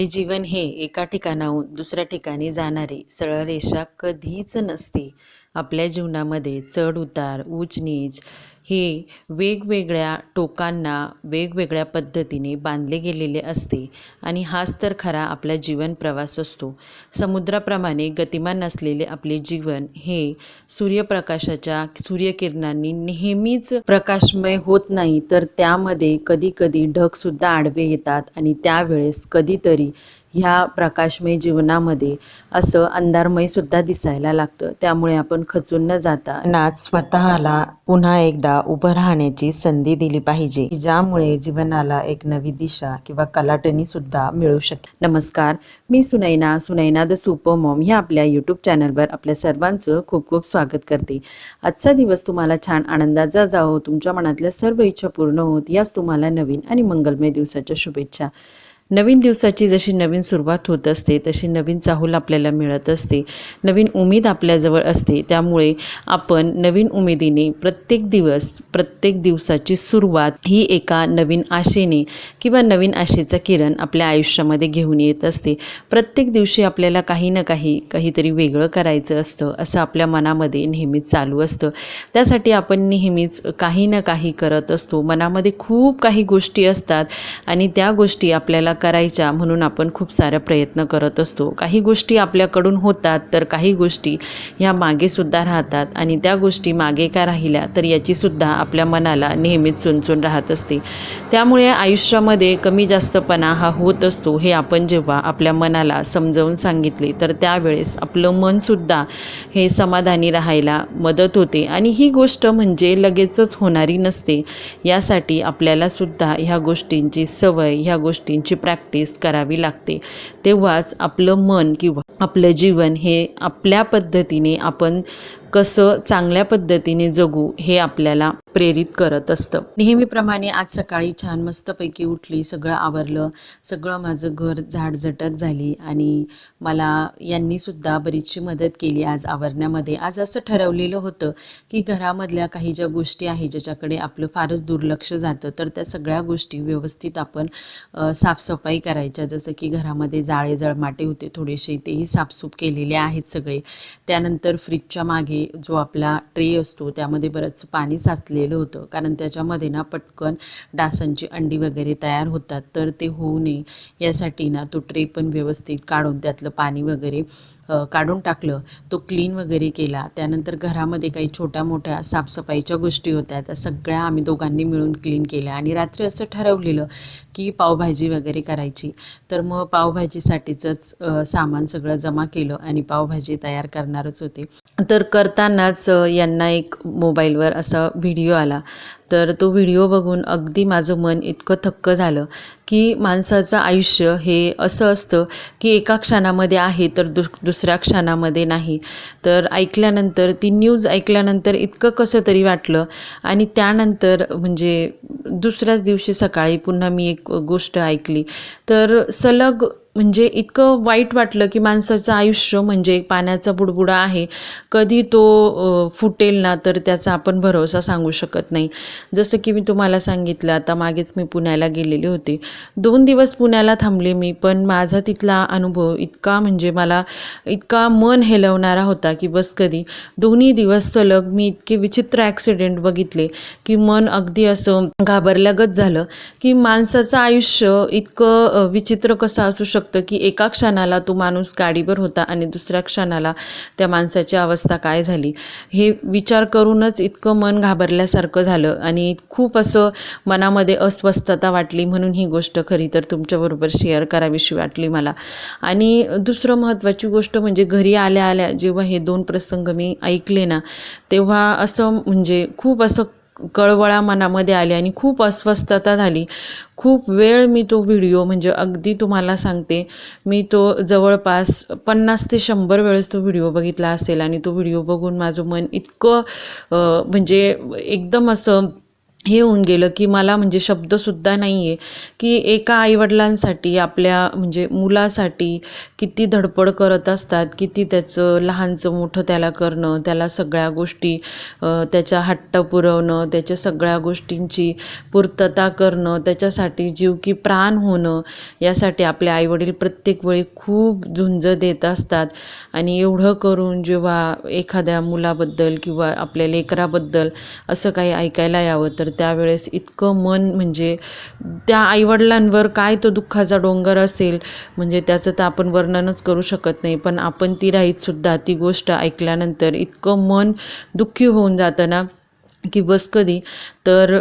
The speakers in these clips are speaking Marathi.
आपले जीवन हे एका ठिकाणाहून दुसऱ्या ठिकाणी जाणारी सरळ रेषा कधीच नसते. आपल्या जीवनामध्ये चढ उतार ऊच नीच हे वेगवेगळ्या टोकांना वेगवेगळ्या पद्धतीने बांधले गेलेले असते आणि हाच तर खरा आपला जीवन प्रवास असतो. समुद्राप्रमाणे गतिमान असलेले आपले जीवन हे सूर्यप्रकाशाच्या सूर्यकिरणांनी नेहमीच प्रकाशमय होत नाही तर त्यामध्ये कधीकधी ढगसुद्धा आडवे येतात आणि त्यावेळेस कधीतरी ह्या प्रकाशमय जीवनामध्ये असं अंधारमय सुद्धा दिसायला लागतं. त्यामुळे आपण खचून न जाता नाच स्वतःला पुन्हा एकदा उभं राहण्याची संधी दिली पाहिजे ज्यामुळे जीवनाला एक नवी दिशा किंवा कलाटणी सुद्धा मिळू शकेल. नमस्कार मी Sunaina Sunaina the super mom ह्या आपल्या यूट्यूब चॅनलवर आपल्या सर्वांचं खूप खूप स्वागत करते. आजचा दिवस तुम्हाला छान आनंदाचा जावो तुमच्या मनातल्या सर्व इच्छा पूर्ण होत याच तुम्हाला नवीन आणि मंगलमय दिवसाच्या शुभेच्छा. नवीन दिवसाची जशी नवीन सुरुवात होत असते तशी नवीन चाहूल आपल्याला मिळत असते नवीन उमेद आपल्याजवळ असते. त्यामुळे आपण नवीन उमेदीने प्रत्येक दिवस प्रत्येक दिवसाची सुरुवात ही एका नवीन आशेने किंवा नवीन आशेचा किरण आपल्या आयुष्यामध्ये घेऊन येत असते. प्रत्येक दिवशी आपल्याला काही ना काही काहीतरी वेगळं करायचं असतं असं आपल्या मनामध्ये नेहमीच चालू असतं. त्यासाठी आपण नेहमीच काही ना काही करत असतो. मनामध्ये खूप काही गोष्टी असतात आणि त्या गोष्टी आपल्याला करायच्या म्हणून आपण खूप सारा प्रयत्न करत असतो. काही गोष्टी आपल्याकडून होतात तर काही गोष्टी ह्या मागेसुद्धा राहतात आणि त्या गोष्टी मागे का राहिल्या तर याचीसुद्धा आपल्या मनाला नेहमीच चुनचून राहत असते. त्यामुळे आयुष्यामध्ये कमी जास्तपणा हा होत असतो हे आपण जेव्हा आपल्या मनाला समजावून सांगितले तर त्यावेळेस आपलं मनसुद्धा हे समाधानी राहायला मदत होते. आणि ही गोष्ट म्हणजे लगेचच होणारी नसते. यासाठी आपल्यालासुद्धा ह्या गोष्टींची सवय ह्या गोष्टींची प्रॅक्टिस करावी लागते. तेव्हाच आपलं मन किंवा आपलं जीवन हे आपल्या पद्धतीने आपण कसं चांगल्या पद्धतीने जगू हे आपल्याला प्रेरित करत असतं. नेहमीप्रमाणे आज सकाळी छान मस्तपैकी उठली सगळं आवरलं सगळं माझं घर झाडझटक झाली आणि मला यांनीसुद्धा बरीचशी मदत केली आज आवरण्यामध्ये. आज असं ठरवलेलं होतं की घरामधल्या काही ज्या गोष्टी आहे ज्याच्याकडे आपलं फारच दुर्लक्ष जातं तर त्या सगळ्या गोष्टी व्यवस्थित आपण साफसफाई करायच्या. जसं की घरामध्ये जाळे जळमाटे होते थोडेसे तेही साफसूफ केलेले आहेत सगळे. त्यानंतर फ्रीजच्या मागे जो आपला ट्रे असतो त्यामध्ये बरंच पाणी दिलेलं होतं. कारण त्याच्यामध्ये ना पटकन डासांची अंडी वगैरे तयार होतात तर ते होऊ नये. यासाठी ना तो ट्रे पण व्यवस्थित काढून त्यातलं पाणी वगैरे काढून टाकलं. तो क्लीन वगैरे केला. त्यानंतर घरामध्ये काही छोट्या मोठ्या साफसफाईच्या गोष्टी होत्या. त्या सगळ्या आम्ही दोघांनी मिळून क्लीन केल्या. आणि रात्री असं ठरवलेलं की पावभाजी वगैरे करायची. तर मग पावभाजीसाठीचंच सामान सगळं जमा केलं आणि पावभाजी तयार करणारच होते. तर करतानाच यांना एक मोबाईलवर असा व्हिडिओ आला. तर तो व्हिडिओ बघून अगदी माझं मन इतकं थक्क झालं की माणसाचं आयुष्य हे असं असतं की एका क्षणामध्ये आहे तर दु दुसऱ्या क्षणामध्ये नाही. तर ऐकल्यानंतर ती न्यूज ऐकल्यानंतर इतकं कसं तरी वाटलं आणि त्यानंतर म्हणजे दुसऱ्याच दिवशी सकाळी पुन्हा मी एक गोष्ट ऐकली. तर सलग म्हणजे इतकं वाईट वाटलं की माणसाचं आयुष्य म्हणजे एक पाण्याचा बुडबुडा आहे. कधी तो फुटेल ना तर त्याचा आपण भरोसा सांगू शकत नाही. जसं की मी तुम्हाला सांगितलं आता मागेच मी पुण्याला गेलेले होते. दोन दिवस पुण्याला थांबले मी पण माझा तिथला अनुभव इतका म्हणजे मला इतका मन हेलवणारा होता की बस कधी. दोन्ही दिवस सलग मी इतके विचित्र ॲक्सिडेंट बघितले की मन अगदी असं घाबरल्यागत झालं की माणसाचं आयुष्य इतकं विचित्र कसं असू शकतं? की एका क्षणाला तो माणूस गाडीवर होता आणि दुसऱ्या क्षणाला त्या माणसाची अवस्था काय झाली? हे विचार करूनच इतकं मन घाबरल्यासारखं झालं आणि खूप असं मनामध्ये अस्वस्थता वाटली म्हणून ही गोष्ट खरी तर तुमच्याबरोबर शेअर करावीशी वाटली मला. आणि दुसरं महत्त्वाची गोष्ट म्हणजे घरी आल्या आल्या जेव्हा हे दोन प्रसंग मी ऐकले ना तेव्हा असं म्हणजे खूप असं कळवळा मनामध्ये आली आणि खूप अस्वस्थता झाली. खूप वेळ मी तो व्हिडिओ म्हणजे अगदी तुम्हाला सांगते मी तो जवळपास पन्नास ते शंभर वेळेस तो व्हिडिओ बघितला असेल आणि तो व्हिडिओ बघून माझं मन इतकं म्हणजे एकदम असं हे होऊन गेलं की मला म्हणजे शब्दसुद्धा नाही आहे की एका आईवडिलांसाठी आपल्या म्हणजे मुलासाठी किती धडपड करत असतात किती त्याचं लहानचं मोठं त्याला करणं त्याला सगळ्या गोष्टी त्याच्या हट्ट पुरवणं त्याच्या सगळ्या गोष्टींची पूर्तता करणं त्याच्यासाठी जीव की प्राण होणं यासाठी आपले आईवडील प्रत्येक वेळी खूप झुंज देत असतात. आणि एवढं करून जेव्हा एखाद्या मुलाबद्दल किंवा आपल्या लेकराबद्दल असं काही ऐकायला यावं तर त्यावेळेस इतकं मन म्हणजे त्या आईवडिलांवर काय तो दुःखाचा डोंगर असेल म्हणजे त्याचं तर आपण वर्णनच करू शकत नाही. पण आपण ती राहीतसुद्धा ती गोष्ट ऐकल्यानंतर इतकं मन दुःखी होऊन जातं ना. की बस कधी? तर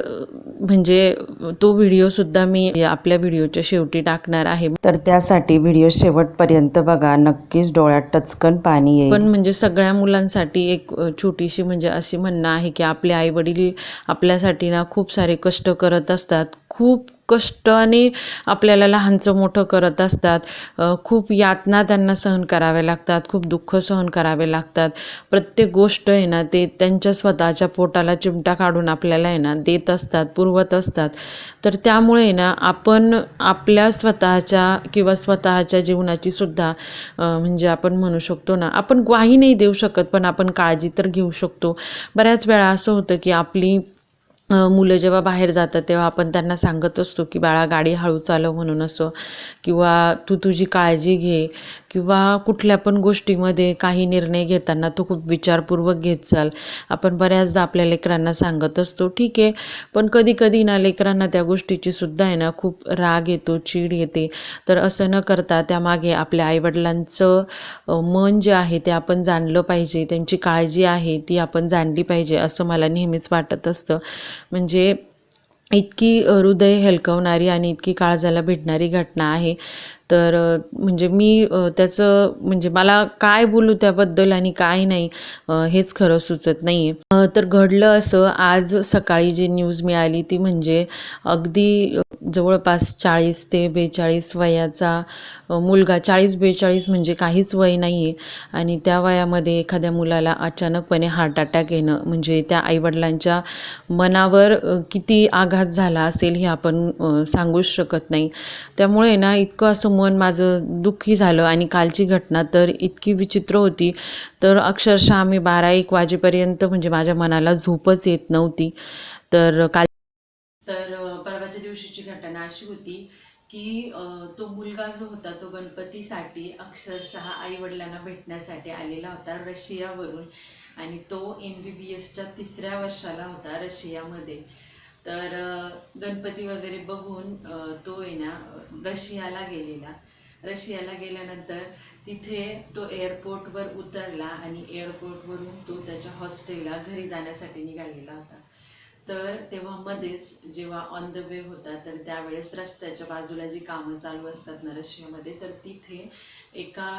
म्हणजे तो व्हिडिओसुद्धा मी आपल्या व्हिडिओच्या शेवटी टाकणार आहे. तर त्यासाठी व्हिडिओ शेवटपर्यंत बघा. नक्कीच डोळ्यात टचकन पाणी येईल. पण म्हणजे सगळ्या मुलांसाठी एक छोटीशी म्हणजे अशी म्हणणं आहे की आपले आईवडील आपल्यासाठी ना खूप सारे कष्ट करत असतात. खूप कष्टाने आपल्याला लहानचं मोठं करत असतात. खूप यातना त्यांना सहन कराव्या लागतात खूप दुःख सहन करावे लागतात. प्रत्येक गोष्ट आहे ना ते त्यांच्या स्वतःच्या पोटाला चिमटा काढून आपल्याला आहे ना देत असतात पुरवत असतात. तर त्यामुळे आहे ना आपण आपल्या स्वतःच्या किंवा स्वतःच्या जीवनाची सुद्धा म्हणजे आपण म्हणू शकतो ना आपण ग्वाही नाही देऊ शकत पण आपण काळजी तर घेऊ शकतो. बऱ्याच वेळा असं होतं की आपली मुलं जेव्हा बाहेर जातात तेव्हा आपण त्यांना सांगत असतो की बाळा गाडी हळू चालव म्हणून असं किंवा तू तुझी काळजी घे. किंवा कुठल्या पण गोष्टीमध्ये काही निर्णय घेताना तो खूप विचारपूर्वक घेत चाल. आपण बऱ्याचदा आपल्या लेकरांना सांगत असतो ठीक आहे पण कधी कधी ना लेकरांना त्या गोष्टीची सुद्धा आहे ना खूप राग येतो चीड येते. तर असं न करता त्यामागे आपल्या आईवडिलांचं मन जे आहे ते आपण जाणलं पाहिजे. त्यांची काळजी आहे ती आपण जाणली पाहिजे असं मला नेहमीच वाटत असतं. म्हणजे इतकी हृदय हेलकवणारी आणि इतकी काळजाला भिडणारी घटना आहे. तर म्हणजे मी त्याचं म्हणजे मला काय बोलू त्याबद्दल आणि काय नाही हेच खरं सुचत नाही आहे तर घडलं असं आज सकाळी जी न्यूज मिळाली ती म्हणजे अगदी जवळपास चाळीस ते बेचाळीस वयाचा मुलगा चाळीस बेचाळीस म्हणजे काहीच वय नाही आहे आणि त्या वयामध्ये एखाद्या मुलाला अचानकपणे हार्ट अटॅक येणं म्हणजे त्या आईवडिलांच्या मनावर किती आघात झाला असेल हे आपण सांगूच शकत नाही. त्यामुळे ना इतकं असं मन माझं दुःखी झालं आणि कालची घटना तर इतकी विचित्र होती. तर अक्षरशः आम्ही बारा एक वाजेपर्यंत म्हणजे माझ्या मनाला झोपच येत नव्हती. तर काल तर परवाच्या दिवशीची घटना अशी होती की तो मुलगा जो होता तो गणपतीसाठी अक्षरशः आईवडिलांना भेटण्यासाठी आलेला होता रशियावरून आणि तो एम बी बी एसच्या तिसऱ्या वर्षाला होता रशियामध्ये. तर गणपती वगैरे बघून तो आहे ना रशियाला गेलेला. रशियाला गेल्यानंतर तिथे तो एअरपोर्टवर उतरला आणि एअरपोर्टवरून तो त्याच्या हॉस्टेलला घरी जाण्यासाठी निघालेला होता. तर तेव्हा मध्येच जेव्हा ऑन द वे होता तर त्यावेळेस रस्त्याच्या बाजूला जी कामं चालू असतात ना रशियामध्ये तर तिथे एका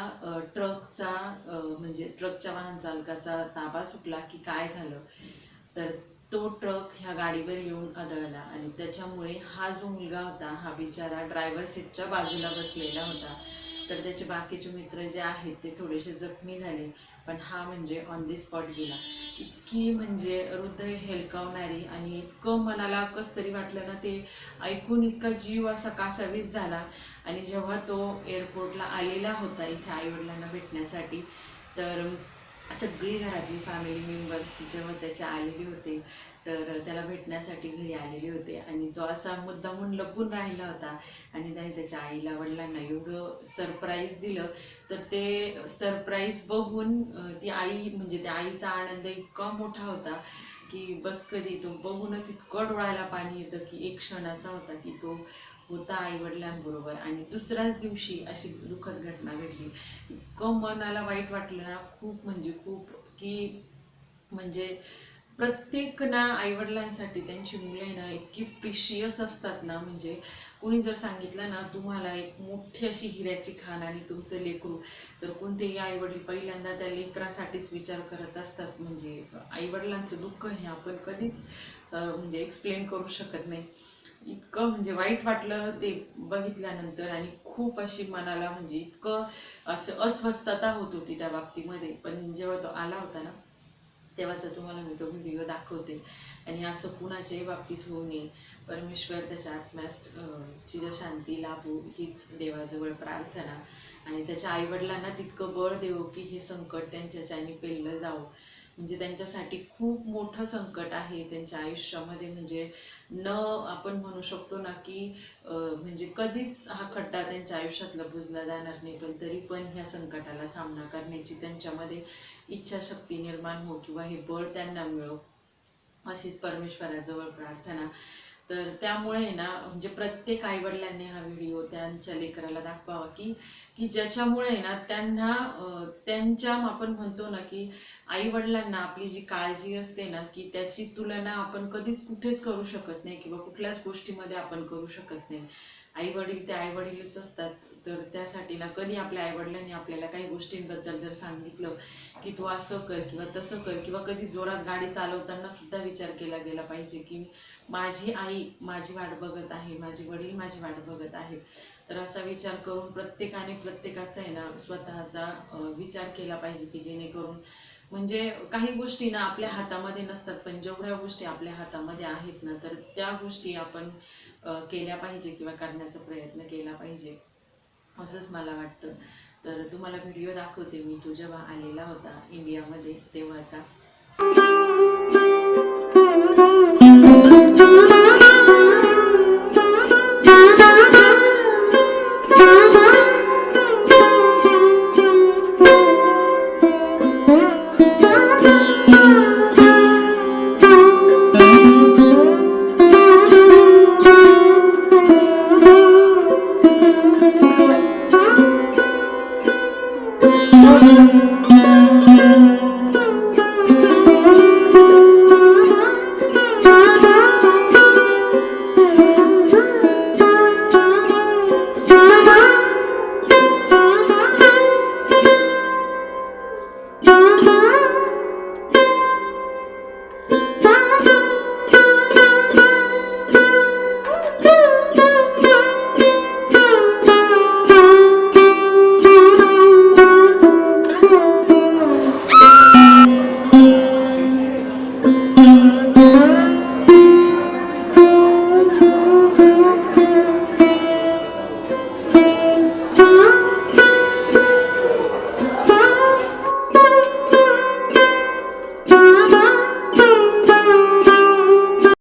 ट्रकचा म्हणजे ट्रकच्या वाहन चालकाचा ताबा सुटला की काय झालं? तर तो ट्रक ह्या गाडीवर येऊन आदळला आणि त्याच्यामुळे हा जो मुलगा होता हा बिचारा ड्रायव्हर सीटच्या बाजूला बसलेला होता. तर त्याचे बाकीचे मित्र जे आहेत ते थोडेसे जखमी झाले पण हा म्हणजे ऑन दी स्पॉट गेला. इतकी म्हणजे हृदय हेलकावणारी आणि इतकं मनाला कसं तरी वाटलं ना ते ऐकून इतका जीव असा कासावीस झाला. आणि जेव्हा तो एअरपोर्टला आलेला होता इथे आईवडिलांना भेटण्यासाठी तर सगळी घरातली फॅमिली मेंबर्स जेव्हा त्याचे आलेले होते तर त्याला भेटण्यासाठी घरी आलेले होते. आणि तो असा मुद्दामून लपून राहिला होता. आणि त्याने त्याच्या आईला वडिलांना एवढं सरप्राईज दिलं. तर ते सरप्राईज बघून ती आई म्हणजे त्या आईचा आनंद इतका मोठा होता की बस कधी तो बघूनच इतकं डोळ्याला पाणी येतं की एक क्षण असा होता की तो होता आईवडिलांबरोबर आणि दुसऱ्याच दिवशी अशी दुःखद घटना घडली. इतकं मनाला वाईट वाटलं ना खूप म्हणजे खूप की म्हणजे प्रत्येक ना आईवडिलांसाठी त्यांची मुलं आहे ना इतकी प्रिशियस असतात ना. म्हणजे कोणी जर सांगितलं ना तुम्हाला एक मोठी अशी हिऱ्याची खाण आणि तुमचं लेकरू तर कोणतेही आईवडील पहिल्यांदा त्या लेकरासाठीच विचार करत असतात. म्हणजे आईवडिलांचं दुःख हे आपण कधीच म्हणजे एक्सप्लेन करू शकत नाही. इतकं म्हणजे वाईट वाटलं ते बघितल्यानंतर आणि खूप अशी मनाला म्हणजे इतकं असं अस्वस्थता होत होती त्या बाबतीमध्ये. पण जेव्हा तो आला होता ना तेव्हाचा तुम्हाला मी तो व्हिडिओ दाखवते. आणि असं कुणाच्याही बाबतीत होऊ नये. परमेश्वर त्याच्या आत्म्यास चिरशांती शांती लाभू हीच देवाजवळ प्रार्थना. आणि त्याच्या आईवडिलांना तितकं बळ देऊ की हे संकट त्यांच्याच्याने पेललं जावं. म्हणजे त्यांच्यासाठी खूप मोठं संकट आहे त्यांच्या आयुष्यामध्ये. म्हणजे न आपण म्हणू शकतो ना की म्हणजे कधीच हा खड्डा त्यांच्या आयुष्यातला बुजला जाणार नाही पण तरी पण ह्या संकटाला सामना करण्याची त्यांच्यामध्ये इच्छाशक्ती निर्माण हो किंवा हे बळ त्यांना मिळो अशीच परमेश्वराजवळ प्रार्थना. तर त्यामुळे आहे ना म्हणजे प्रत्येक आईवडिलांनी हा व्हिडिओ त्यांच्या लेकराला दाखवावा की की ज्याच्यामुळे ना त्यांना त्यांच्या आपण म्हणतो ना की आई वडिलांना आपली जी काळजी असते ना की त्याची तुलना आपण कधीच कुठेच करू शकत नाही किंवा कुठल्याच गोष्टीमध्ये आपण करू शकत नाही. आई वडील ते आई वडीलच असतात. तर त्यासाठी ना कधी आपल्या आईवडिलांनी आपल्याला काही गोष्टींबद्दल जर सांगितलं की तू असं कर किंवा तसं कर किंवा कधी जोरात गाडी चालवताना सुद्धा विचार केला गेला पाहिजे की माझी आई माझी वाट बघत आहे माझे वडील माझी वाट बघत आहेत. तर असा विचार करून प्रत्येकाने प्रत्येकाचा आहे ना स्वतःचा विचार केला पाहिजे की जेणेकरून म्हणजे काही गोष्टी ना आपल्या हातामध्ये नसतात पण जेवढ्या गोष्टी आपल्या हातामध्ये आहेत ना तर त्या गोष्टी आपण केल्या पाहिजे किंवा करण्याचा प्रयत्न केला पाहिजे. असंच मला वाटतं. तर तुम्हाला व्हिडिओ दाखवते मी. तो जेव्हा आलेला होता इंडियामध्ये तेव्हाचा.